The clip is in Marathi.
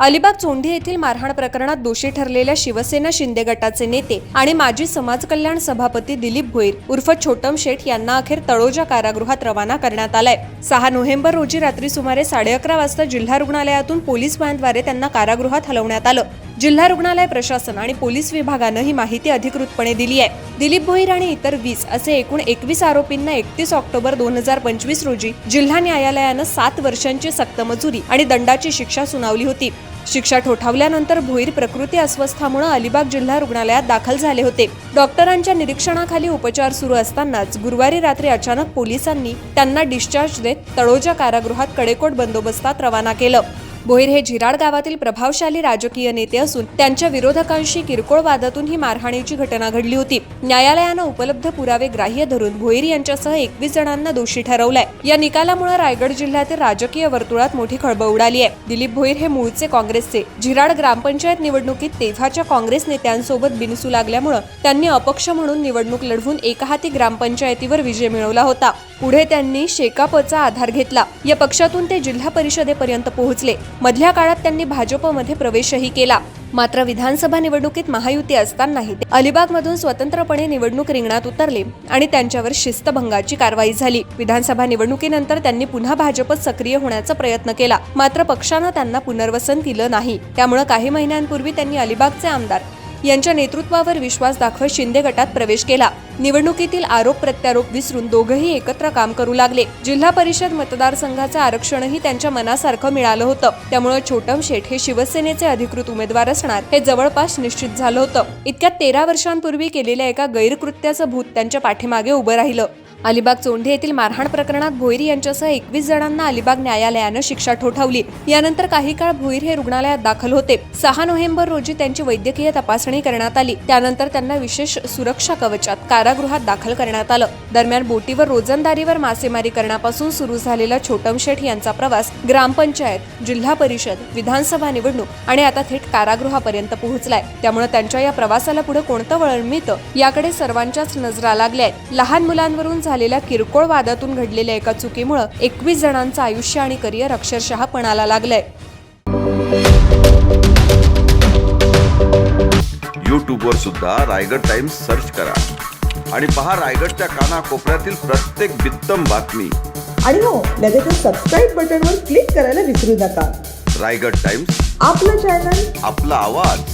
अलिबाग चोंडी येथील मारहाण प्रकरणात दोषी ठरलेल्या शिवसेना शिंदे गटाचे नेते आणि माजी समाज कल्याण सभापती दिलीप भोईर उर्फ छोटम शेठ यांना अखेर तळोजा कारागृहात रवाना करण्यात आलाय. सहा नोव्हेंबर रोजी रात्री सुमारे साडे अकरा वाजता जिल्हा रुग्णालयातून पोलीस व्हॅनद्वारे त्यांना कारागृहात हलवण्यात आलं. जिल्हा रुग्णालय प्रशासन आणि पोलीस विभागानं ही माहिती अधिकृतपणे दिली आहे. दिलीप भोईर आणि इतर वीस असे एकूण एकवीस आरोपींना एकतीस ऑक्टोबर दोन हजार पंचवीस रोजी जिल्हा न्यायालयानं सात वर्षांची सक्तमजुरी आणि दंडाची शिक्षा सुनावली होती. शिक्षा ठोठावल्यानंतर भोईर प्रकृती अस्वस्थामुळे अलिबाग जिल्हा रुग्णालयात दाखल झाले होते. डॉक्टरांच्या निरीक्षणाखाली उपचार सुरू असतानाच गुरुवारी रात्री अचानक पोलिसांनी त्यांना डिस्चार्ज देत तळोजा कारागृहात कडेकोट बंदोबस्तात रवाना केलं. भोईर हे झिराड गावातील प्रभावशाली राजकीय नेते असून त्यांच्या विरोधकांशी किरकोळ वादातून ही मारहाणीची घटना घडली होती. न्यायालयानं उपलब्ध पुरावे ग्राह्य धरून भोईर यांच्यासह एकवीस जणांना दोषी ठरवलंय. या निकालामुळे रायगड जिल्ह्यातील राजकीय वर्तुळात मोठी खळबळ उडाली आहे. दिलीप भोईर हे मूळचे काँग्रेसचे. झिराड ग्रामपंचायत निवडणुकीत तेव्हाच्या काँग्रेस नेत्यांसोबत बिनसू लागल्यामुळं त्यांनी अपक्ष म्हणून निवडणूक लढवून एकहाती ग्रामपंचायतीवर विजय मिळवला होता. पुढे त्यांनी शेकापचा आधार घेतला. या पक्षातून ते जिल्हा परिषदेपर्यंत पोहोचले. मधल्या काळात त्यांनी भाजपमध्ये प्रवेशही केला. मात्र विधानसभा निवडणुकीत महायुती असतानाही ते अलिबागमधून स्वतंत्रपणे निवडणूक रिंगणात उतरले आणि त्यांच्यावर शिस्तभंगाची कारवाई झाली. विधानसभा निवडणुकीनंतर त्यांनी पुन्हा भाजपत सक्रिय होण्याचा प्रयत्न केला. मात्र पक्षानं त्यांना पुनर्वसन दिलं नाही. त्यामुळे काही महिन्यांपूर्वी त्यांनी अलिबागचे आमदार यांच्या नेतृत्वावर विश्वास दाखवत शिंदे गटात प्रवेश केला. निवडणुकीतील आरोप प्रत्यारोप विसरून दोघंही एकत्र काम करू लागले. जिल्हा परिषद मतदारसंघाचं आरक्षणही त्यांच्या मनासारखं मिळालं होतं. त्यामुळे छोटम शेठ हे शिवसेनेचे अधिकृत उमेदवार असणार हे जवळपास निश्चित झालं होतं. इतक्या तेरा वर्षांपूर्वी केलेल्या एका गैरकृत्याचं भूत त्यांच्या पाठीमागे उभं राहिलं. अलिबाग चोंढे येथील मारहाण प्रकरणात भोईर यांच्यासह एकवीस जणांना अलिबाग न्यायालयानं शिक्षा ठोठावली. यानंतर काही काळ भोईर हे रुग्णालयात दाखल होते. सहा नोव्हेंबर रोजी त्यांची वैद्यकीय तपासणी करण्यात आली. त्यानंतर त्यांना विशेष सुरक्षा कवचात कारागृहात दाखल करण्यात आलं. दरम्यान बोटीवर रोजंदारीवर मासेमारी करण्यापासून सुरू झालेला छोटम शेठ यांचा प्रवास ग्रामपंचायत जिल्हा परिषद विधानसभा निवडणूक आणि आता थेट कारागृहापर्यंत पोहोचलाय. त्यामुळे त्यांच्या या प्रवासाला पुढे कोणतं वळण मिळतं याकडे सर्वांच्याच नजरा लागल्या आहेत. लहान मुलांवरून झालेल्या किरकोळ वादातून घडलेल्या एका चुकीमुळे एकवीस जणांचं आयुष्य आणि करिअर अक्षरशः पणाला लागलंय. यूट्यूबवर सुद्धा रायगड टाइम्स सर्च करा आणि पहा रायगडच्या कानाकोपऱ्यातील प्रत्येक बित्तम बातमी. आणि हो लगेचच सबस्क्राईब बटनवर क्लिक करायला विसरू नका. रायगड टाइम्स. आपलं चॅनल आपला आवाज.